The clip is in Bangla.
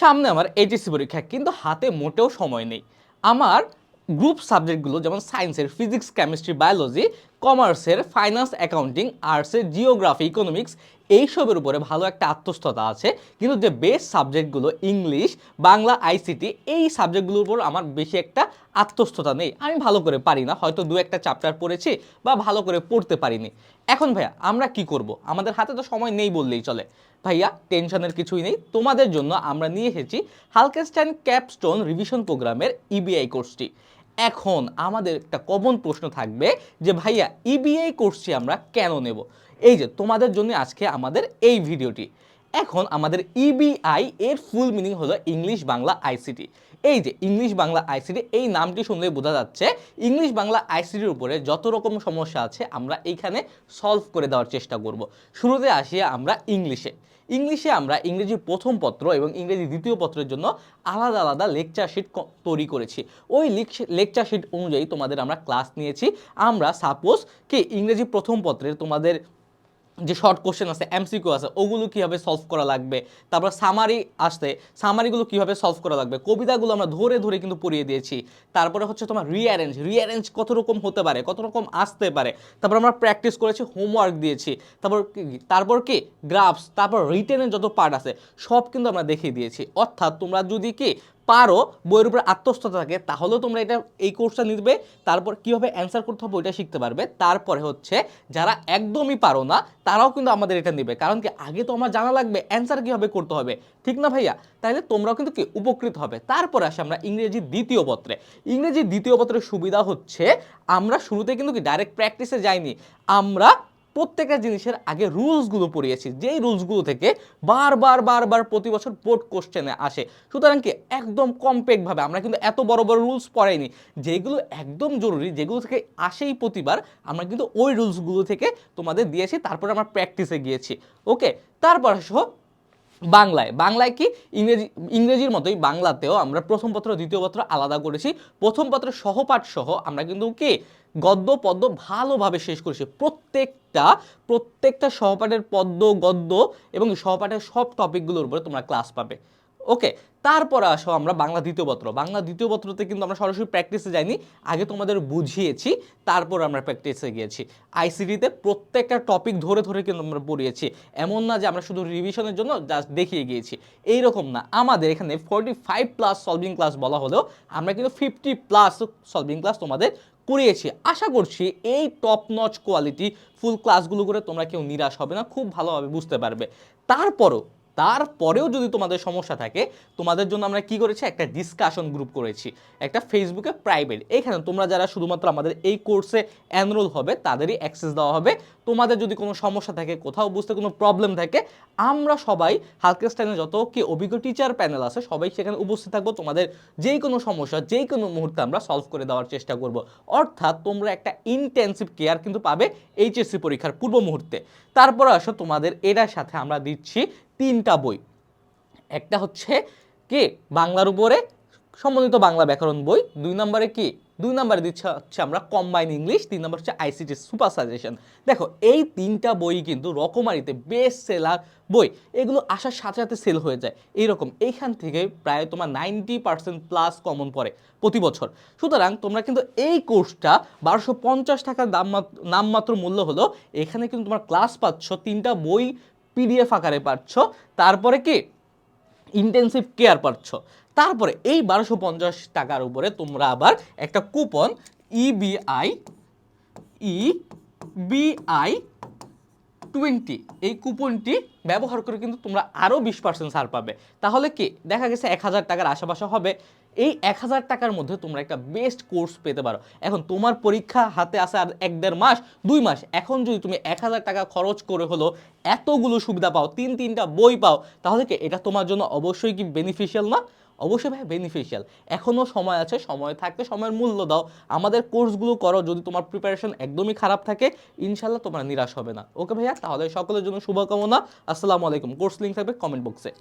সামনে আমার এইচএসসি পরীক্ষা, কিন্তু হাতে মোটেও সময় নেই। আমার গ্রুপ সাবজেক্টগুলো যেমন সায়েন্সের ফিজিক্স কেমিস্ট্রি বায়োলজি কমার্সের ফাইন্যান্স অ্যাকাউন্টিং আর্টসের জিওগ্রাফি ইকোনমিক্স এইসবের উপরে ভালো একটা আত্মস্থতা আছে। কিন্তু যে বেস্ট সাবজেক্টগুলো ইংলিশ বাংলা আইসিটি এই সাবজেক্টগুলোর উপর আমার বেশি একটা আত্মস্থতা নেই। আমি ভালো করে পারি না, হয়তো দু একটা চ্যাপ্টার পড়েছি বা ভালো করে পড়তে পারিনি। এখন ভাইয়া, আমরা কি করব? আমাদের হাতে তো সময় নেই বললেই চলে। ভাইয়া টেনশনের কিছুই নেই। তোমাদের জন্য আমরা নিয়ে এসেছি হালকেস্টাইন ক্যাপস্টোন রিভিশন প্রোগ্রামের ইবিআই কোর্সটি এখন আমাদের একটা কমন প্রশ্ন থাকবে যে, ভাইয়া ইবিআই করছি আমরা কেন নেব? এই যে, তোমাদের জন্য আজকে আমাদের এই ভিডিওটি এখন আমাদের ইবিআই এর ফুল মিনিং হলো ইংলিশ বাংলা আইসিটি এই যে ইংলিশ বাংলা আইসিটি এই নামটি শুনলেই বোঝা যাচ্ছে ইংলিশ বাংলা আইসিটির উপরে যত রকম সমস্যা আছে আমরা এইখানে সলভ করে দেওয়ার চেষ্টা করব। শুরুতে আসি আমরা ইংলিশে ইংলিশে আমরা ইংরেজি প্রথম পত্র এবং ইংরেজি দ্বিতীয় পত্রের জন্য আলাদা আলাদা লেকচার শিট তৈরি করেছি। ওই লেকচার শিট অনুযায়ী তোমাদের আমরা ক্লাস নিয়েছি। আমরা সাপোজ কি ইংরেজি প্রথম পত্রের তোমাদের যে শর্ট কোশ্চেন আছে এমসিকিউ আছে, ওগুলো কীভাবে সলভ করা লাগবে? তারপর সামারি আসতে সামারিগুলো কীভাবে সলভ করা লাগবে? কবিতাগুলো আমরা ধরে ধরে কিন্তু পড়িয়ে দিয়েছি। তারপরে হচ্ছে তোমার রিঅ্যারেঞ্জ রিঅ্যারেঞ্জ কত রকম হতে পারে, কত রকম আসতে পারে? তারপর আমরা প্র্যাকটিস করেছি হোমওয়ার্ক দিয়েছি। তারপর তারপর কি? গ্রাফস তারপর রিটেনের যত পার্ট আছে, সব কিন্তু আমরা দেখিয়ে দিয়েছি। অর্থাৎ তোমরা যদি কি পারো, বইয়ের উপরে আত্মস্থতা থাকে, তাহলেও তোমরা এটা, এই কোর্সটা নিবে। তারপর কীভাবে অ্যান্সার করতে হবে, ওইটা শিখতে পারবে। তারপরে হচ্ছে, যারা একদমই পারো না, তারাও কিন্তু আমাদের এটা নেবে। কারণ কি, আগে তো আমার জানা লাগবে অ্যান্সার কীভাবে করতে হবে। ঠিক না ভাইয়া? তাহলে তোমরাও কিন্তু কি, উপকৃত হবে। তারপরে আসে আমরা ইংরেজি দ্বিতীয় পত্রে। ইংরেজি দ্বিতীয় পত্রের সুবিধা হচ্ছে, আমরা শুরুতে কিন্তু কি ডাইরেক্ট প্র্যাকটিসে যাইনি। আমরা প্রত্যেকটা জিনিসের আগে রুলসগুলো পড়িয়েছি। যেই রুলসগুলো থেকে বারবার বারবার প্রতি বছর বোর্ড কোশ্চেনে আসে। সুতরাং কি একদম কমপ্যাক্টভাবে আমরা কিন্তু এত বড় বড় রুলস পড়াইনি। যেগুলো একদম জরুরি, যেগুলো থেকে আসেই প্রতিবার, আমরা কিন্তু ওই রুলসগুলো থেকে তোমাদের দিয়েছি, তারপরে আমরা প্র্যাকটিসে গিয়েছি। ওকে তারপর আসো বাংলায়। বাংলায় কি? ইংরেজি ইংরেজির মতোই বাংলাতেও আমরা প্রথম পত্র, দ্বিতীয় পত্র আলাদা করেছি। প্রথম পত্রের সহপাঠ সহ আমরা কিন্তু কি? গদ্য, পদ্য ভালোভাবে শেষ করেছি। প্রত্যেকটা প্রত্যেকটা সহপাঠের পদ্য, গদ্য এবং সহপাঠের সব টপিকগুলোর উপরে তোমরা ক্লাস পাবে। ওকে তারপর আসো আমরা বাংলা দ্বিতীয় পত্র। বাংলা দ্বিতীয় পত্রতে কিন্তু আমরা সরাসরি প্র্যাকটিসে যাইনি, আগে তোমাদের বুঝিয়েছি, তারপর আমরা প্র্যাকটিসে গিয়েছি। আইসিডিতে প্রত্যেকটা টপিক ধরে ধরে কিন্তু আমরা পড়িয়েছি। এমন না যে আমরা শুধু রিভিশনের জন্য জাস্ট দেখিয়ে গিয়েছি। এইরকম না। আমাদের এখানে forty five plus solving class বলা হলেও আমরা কিন্তু ফিফটি প্লাস সলভিং ক্লাস তোমাদের করিয়েছি। আশা করছি এই টপ নচ কোয়ালিটি ফুল ক্লাসগুলো করে তোমরা কেউ নিরাশ হবে না, খুব ভালোভাবে বুঝতে পারবে। তারপরও তারপরেও যদি তোমাদের সমস্যা থাকে, তোমাদের জন্য আমরা কি করেছি? একটা ডিসকাশন গ্রুপ করেছি, একটা ফেসবুকে প্রাইভেট এখানে তোমরা যারা শুধুমাত্র আমাদের এই কোর্সে অ্যানরোল হবে, তাদেরই অ্যাক্সেস দেওয়া হবে। তোমাদের যদি কোনো সমস্যা থাকে, কোথাও বুঝতে কোনো প্রবলেম থাকে, আমরা সবাই হালকেস্টাইনের যত কি অভিজ্ঞ টিচার প্যানেল আছে, সবাই সেখানে উপস্থিত থাকব। তোমাদের যেই কোনো সমস্যা, যেই কোনো মুহূর্তে আমরা সলভ করে দেওয়ার চেষ্টা করব। অর্থাৎ তোমরা একটা ইনটেনসিভ কেয়ার কিন্তু পাবে এইচএসসি পরীক্ষার পূর্ব মুহূর্তে। তারপর আসো তোমাদের এটার সাথে আমরা দিচ্ছি তিনটা বই। একটা হচ্ছে কি? বাংলার উপরে সম্বন্ধিত বাংলা ব্যাকরণ বই। দুই নম্বরে কি? দুই নম্বরে দিচ্ছে হচ্ছে আমরা কম্বাইন ইংলিশ তিন নম্বর হচ্ছে আইসিটি সুপার সাজেশন দেখো, এই তিনটা বই কিন্তু রকমারিতে বেস্ট সেলার বই। এগুলো আসার সাথে সাথে সেল হয়ে যায়। এইরকম, এইখান থেকে প্রায় তোমার নাইনটি পার্সেন্ট প্লাস কমন পড়ে প্রতি বছর। সুতরাং তোমরা কিন্তু এই কোর্সটা বারোশো পঞ্চাশ টাকার দাম মাত্র- নামমাত্র মূল্য হলো, এখানে কিন্তু তোমার ক্লাস পাচ্ছ তিনটা বই পিডিএফ আকারে পাচ্ছ। তারপরে কি? ইন্টেন্সিভ কেয়ার পাচ্ছ। তারপরে এই বারোশো পঞ্চাশ টাকার উপরে তোমরা আবার একটা কুপন ইবিআই ই বিআই টোয়েন্টি এই কুপনটি ব্যবহার করে কিন্তু তোমরা আরও বিশ পার্সেন্ট ছাড় পাবে। তাহলে কি? দেখা গেছে এক হাজার টাকার আশেপাশে হবে। এই এক হাজার টাকার মধ্যে তোমরা একটা বেস্ট কোর্স পেতে পারো। এখন তোমার পরীক্ষা হাতে আসে আর এক দেড় মাস, দুই মাস। এখন যদি তুমি এক হাজার টাকা খরচ করে হলো, এতগুলো সুবিধা পাও, তিন তিনটা বই পাও, তাহলে কি এটা তোমার জন্য অবশ্যই কি বেনিফিশিয়াল না? অবশ্যই ভাই বেনিফিশিয়াল এখনও সময় আছে, সময় থাকতে সময়ের মূল্য দাও। আমাদের কোর্সগুলো করো, যদি তোমার প্রিপারেশন একদমই খারাপ থাকে, ইনশাল্লাহ তোমরা নিরাশ হবে না। ওকে ভাইয়া? তাহলে সকলের জন্য শুভকামনা। আসসালামু আলাইকুম। কোর্স লিঙ্ক থাকবে কমেন্ট বক্সে